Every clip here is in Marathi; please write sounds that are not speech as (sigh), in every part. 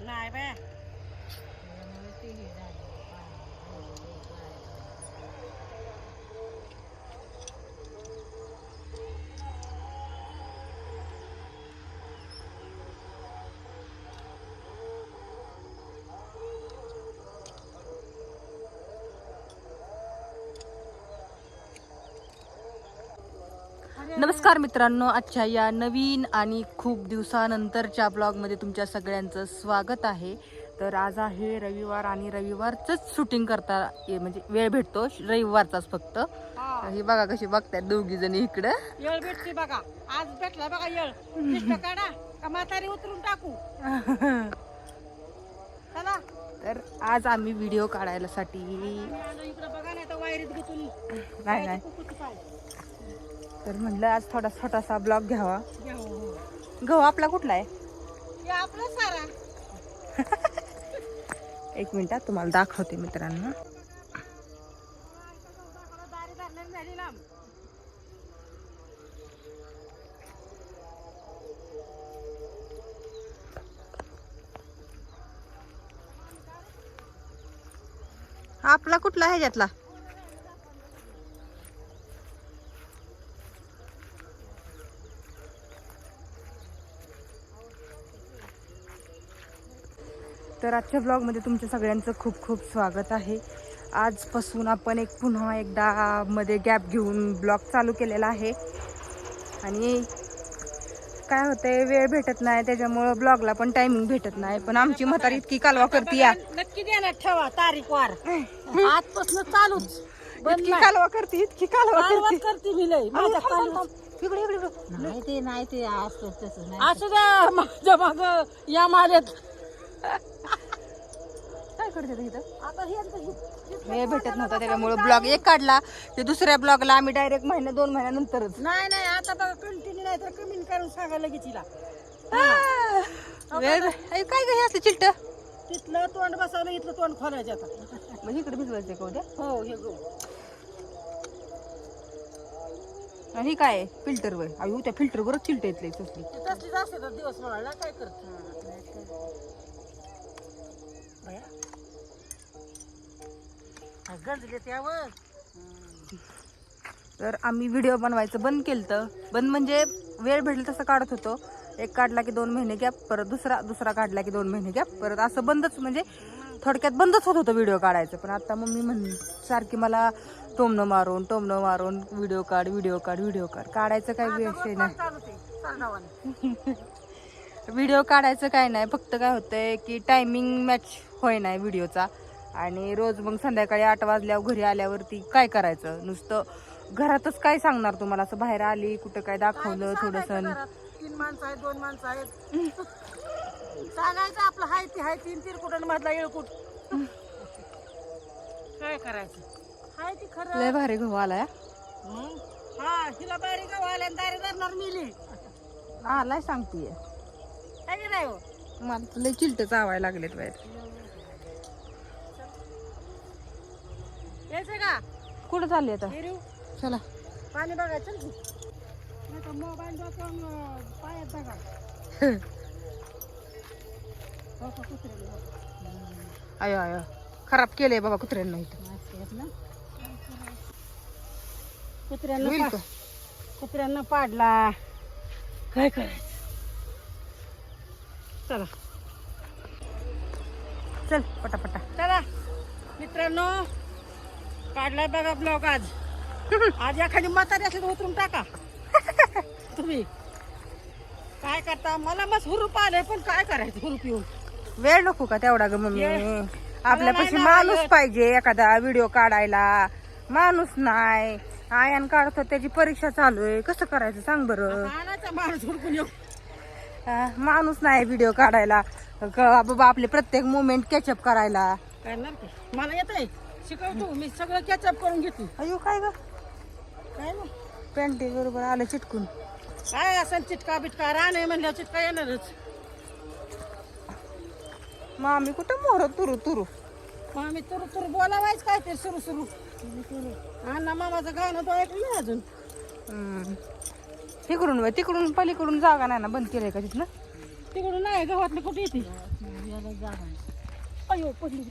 नाही बाय नमस्कार मित्रांनो आजच्या या नवीन आणि खूप दिवसानंतरच्या ब्लॉगमध्ये तुमच्या सगळ्यांचं स्वागत आहे. तर आज आहे रविवार आणि रविवारच शूटिंग करता ये- म्हणजे वेळ भेटतो रविवारचाच फक्त. हे बघा कशी बघतायत दोघी जणी इकडं. येळ भेटते बघा. आज भेटला बघा येळ. काढा का म्हातारी उतरून टाकू? चला. तर आज आम्ही व्हिडिओ काढायला साठी इकडे बघा नाही तर वायरीत गुतून नाही नाही. कुकुट पाय. तर म्हणलं आज थोडा छोटासा ब्लॉग घ्यावा. घ्या हो. गहू आपला कुठला आहे? आपलं सारा. (laughs) एक मिनिटात तुम्हाला दाखवते मित्रांनो. आपला कुठला ह्याच्यातला? तर आजच्या ब्लॉगमध्ये तुमच्या सगळ्यांचं खूप खूप स्वागत आहे. आजपासून आपण एक पुन्हा एकदा मध्ये गॅप घेऊन ब्लॉग चालू केलेला आहे. आणि काय होतंय वेळ भेटत नाही त्याच्यामुळं ब्लॉगला पण टायमिंग भेटत नाही. पण आमची म्हातारी इतकी कालवा करते या नक्की देणार ठेवा तारीख वार (laughs) आजपासून चालूच. इतकी. कालवा करते इतकी कालवा करते. करते मी लय. इकडे इकडे. नाही ते नाही ते असं तसं असू द्या माझ्या माग. या माल्यात काय करते इथं? आता हे आता हे- वेळ भेटत नव्हता त्याच्यामुळे ब्लॉग एक काढला ते दुसऱ्या ब्लॉगला आम्ही डायरेक्ट महिना दोन महिन्यानंतरच. नाही नाही आता बघा कंटिन्यू नाही तर कमी करून सांगा लगेच तिला वेळ अय, काय ग हे असं चिलट? तिथलं तोंड बसवलं इथलं तोंड खोलायचं आता. म्हणजे इकडे भिजवायचं का उद्या? हो हे गो. आणि हे काय फिल्टर वर अयो त्या फिल्टर वरच चिलट येतले तसली. ते तसलीच असते तर दिवस म्हणाला काय करत? गंजले त्यावर तर आम्ही व्हिडिओ बनवायचं बंद केलं बंद म्हणजे वेळ भेटला तसं काढत होतो. एक काढला की दोन महिने गॅप परत दुसरा दुसरा काढला की दोन महिने गॅप परत असं बंदच म्हणजे थोडक्यात बंदच होत होतं व्हिडिओ काढायचं. पण आता मम्मी म्हण सारखी मला टोमणं मारून टोमणं मारून व्हिडिओ काढ व्हिडिओ काढ व्हिडिओ काढ. काढायचं काय विषय नाही. व्हिडिओ (laughs) काढायचं काय नाही. फक्त काय होतंय की टायमिंग मॅच होय नाही व्हिडिओचा. आणि रोज मग संध्याकाळी आठ वाजल्यावर घरी आल्यावरती काय करायचं? नुसतं घरातच काय सांगणार तुम्हाला? असं बाहेर आली कुठं काय दाखवलं थोडस? तीन माणसं आहेत दोन माणसं आहेत. सांगायचं आपलं हाय ती हाय तीन तीन कुठं मधला येळकूट. काय करायचं? हाय ती खरं. लय भारी गहू आलाय हं? हा हिला बारी गाव आल्या दारी धरणार मिली आलाय सांगतीये. नाही हो? मला तर लय चिलट चावायला लागलेत बाहेर. यायचं का? कुठं चालली आता? हिरू चला. पाणी बघायचं ना. नाही तर मोबाईल पायात बघा (laughs) हो का कुत्र्याला बघा. अयो अयो खराब केलंय बाबा कुत्र्यांना इथं कुत्र्यांना होईल पा- का कुत्र्यांना पाडला. काय करायचं? चला. चल पटापटा. चला. मित्रांनो काढलाय बघा ब्लॉग आज. (laughs) आज एखादी म्हातारी असली तर उतरून टाका. (laughs) तुम्ही. काय करता? मला मस्त हुरूप आलंय पण काय करायचं हुरूप येऊन? वेळ नको का तेवढा ग मम्मी. आपल्यापाशी माणूस. पाहिजे एखादा व्हिडिओ काढायला. माणूस नाही. आयन काढतो त्याची परीक्षा चालू आहे. कसं करायचं सांग बरं? माणूस हुडकून येऊ. अं, माणूस नाही व्हिडिओ काढायला. बाबा आपले प्रत्येक मुमेंट कॅचअप करायला. मला येत आहे शिकवतो मी सगळं कॅचअप करून घेतो. अयो काय ग? काय ना पॅन्टी बरोबर आलं चिटकून. काय असं चिटका बिटका राहणे म्हणल्यावर चिटका येणारच. मग आम्ही कुठं मोर तुरू तुरू? मग आम्ही तुरु तुरु बोलावायच काय ते सुरू सुरू? अण्णा मामाचं गाणं तो ऐकलं नाही अजून. हम्म. तिकडून वय, तिकडून पलीकडून जागा नाही ना बंद केलंय का तिथनं? तिकडून नाही गावातली कुठे येते? अयो पडली.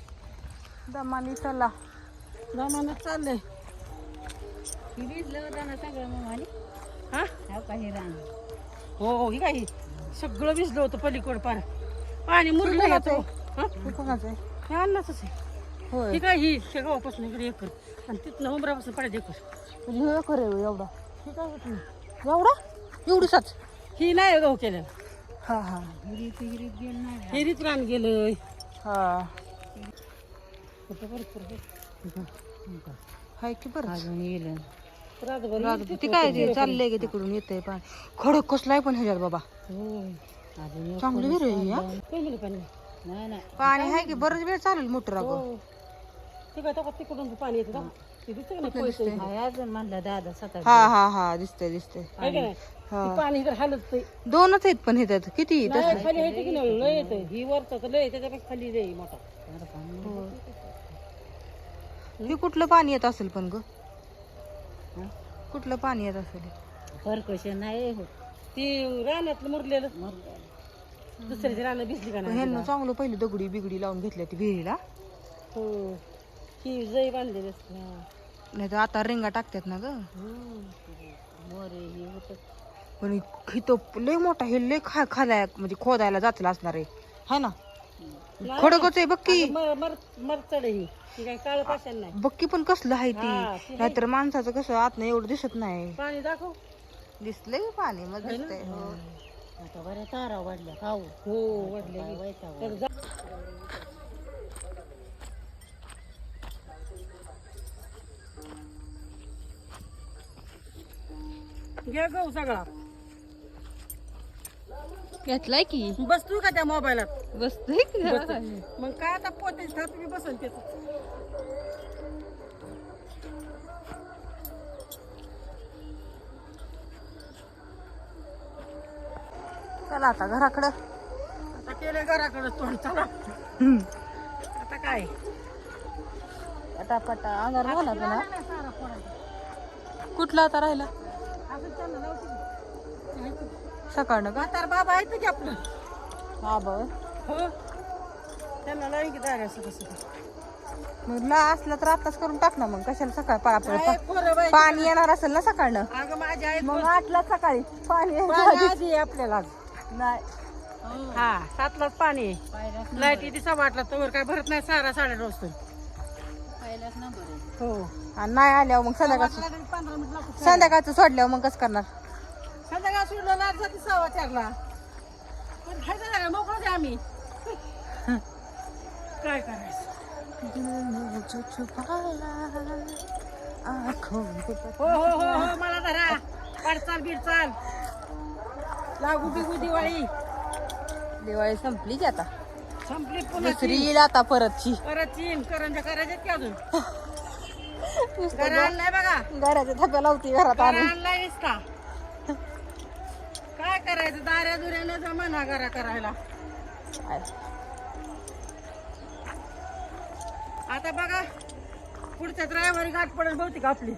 दमानी चला. जमान्यात चाललंय. ही? आणि हा हो काही रान काय सगळं भिजलं होतं पलीकड पार. पाणी मुरलं येतो हे? आहे? हे ही काय ही? शेगावापासून इकडे एकर आणि तिथनं उमरापासून पडायचं एकर हे खरं आहे एवढा. ही काय होत? नाही एवढा एवढीसाच ही नाही गहू केलं हा हा. हिरीत रान गेलं हा. हाय की बरं? अजून रात- ते काय ते चाललंय की तिकडून येतंय पाणी खडक कसलाय पण ह्याच्यात बाबा. चांगली विहीर आहे ही, हा पाणी? आहे की बरंच वेळ चालेल मोटर अगं. हो. तिकडून पाणी येतं ना ते दिसतं का नाही पैसे आहे अजून म्हणलं दादा सतत हा हा हा. दिसतंय दिसतंय. आहे का नाही? हा. ते पाणी इकडे हालत नाही. दोनच आहेत पण ह्याच्यात. किती नाही, खाली आहे की नाही? लय येतं ही वरचं तर लय त्याच्यापेक्षा खाली लय मोठा. हे कुठलं पाणी येत असेल पण ग? कुठलं पाणी येत असेल? परकश नाही होत ती रानातलं मुरलेलं. दुसऱ्याची रानं भिजली का नाही ह्यांना चांगलं पहिली दगडी बिगडी लावून घेतल्या ती विहिरीला. हो. ही जय बांधलेली असते. हा. नाही तर आता रिंगा टाकतात ना ग. मोरे हे पण इथं लय मोठा हे लय खा खालाय म्हणजे खोदायला जातला असणार आहे. हाय ना? खडकच आहे बक्की मरचड ही. ती काय काळ पाषाण नाही. बक्की पण कसलं आहे हा, ती ती नाहीतर माणसाचं कसं आत एवढं दिसत नाही. पाणी दाखव. दिसलंय पाणी मग दिसतंय हो. आता बऱ्या तारा वाढल्या खाऊ. हो वाढले काय वैताग तर जा. घे गहू सगळा. घेतलाय की? बस तू का त्या मोबाईलात बसतोय मग काय आता पोते तुम्ही बसन ते चला आता घराकडं. आता केले घराकडे तोंड चला. आता काय? पटापटा अंगार झाला सारा फोडायचा. कुठला आता राहिला? असं लावते की. सकाळनं का? म्हातार बाबा आहे की आपलं? हा बर. हो. त्यांना लावी की दार असं कसं मग ला असला तर आताच करून टाक ना मग. कशाला सकाळ पोरं बाई. पाणी येणार असेल ना सकाळनं? अगं माझी आई मग आठला सकाळी पाणी आधी. आहे आपल्याला आज. नाही. हा सातलाच पाणी आहे. लाइट इथे सव्वा आठला तर काय भरत नाही सारा साडे रोज पहिलाच नंबर हो. आणि नाही आल्यावर मग संध्याकाळचं पंधरा मिनिट लागतात. संध्याकाळचं सोडल्यावर मग कसं करणार? संध्याकाळ सोडलं ना जाते सव्वा चारला. पण खायचं नाही मोकळं द्या आम्ही. काय करायचं? हो हो हो हो मला धरा. पडचाल बिडचाल लागू बिगू दिवाळी. दिवाळी संपली की आता. संपली पुन्हा दुसरी येईल आता परतची परत चीन करंजा करायच्यात की अजून? घरा आणलाय बघा. घराच्या थप्या लावती घरात घरा आणून आणलाय का काय करायचं? दाऱ्या दुऱ्याने जमाना घरा करायला. आता बघा पुढच्या ड्रायव्हर गाठ पडेल बहुतेक आपली.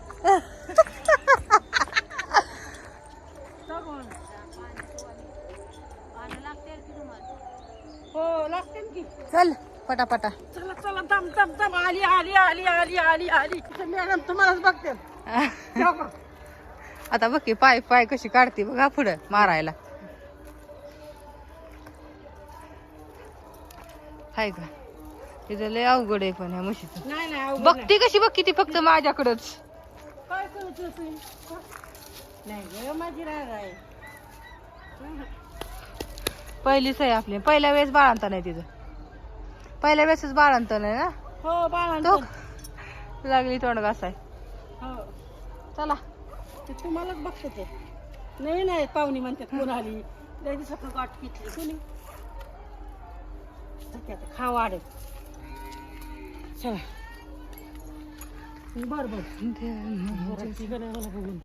हो लागते की. चल पटापटा. चला चला दम दम दम. आली आली आली आली आली आली. मॅडम तुम्हालाच बघते? (laughs) आता बघ की पाय पाय कशी काढते बघा पुढं मारायला. हाय का तिथं लय अवघड आहे पण ह्या म्हशीचं. बघती कशी बघ ती फक्त माझ्याकडच. काय करत असेल नाही ग माझी राग आहे. पहिलीच आहे आपली. पहिल्या वेळेस बाळांता नाही तिथं पहिल्या वेळेसच बाळांता नाही ना? हो बाळा तो लागली तोंड घासाय. हो. चला. ते तुम्हालाच बघतो ते. नाही नाही पाहुणी म्हणतात कोण आली? त्या दिवसात गाठ घेतली कोणी. आता खा वाढत चला. बर बर. मला बघून.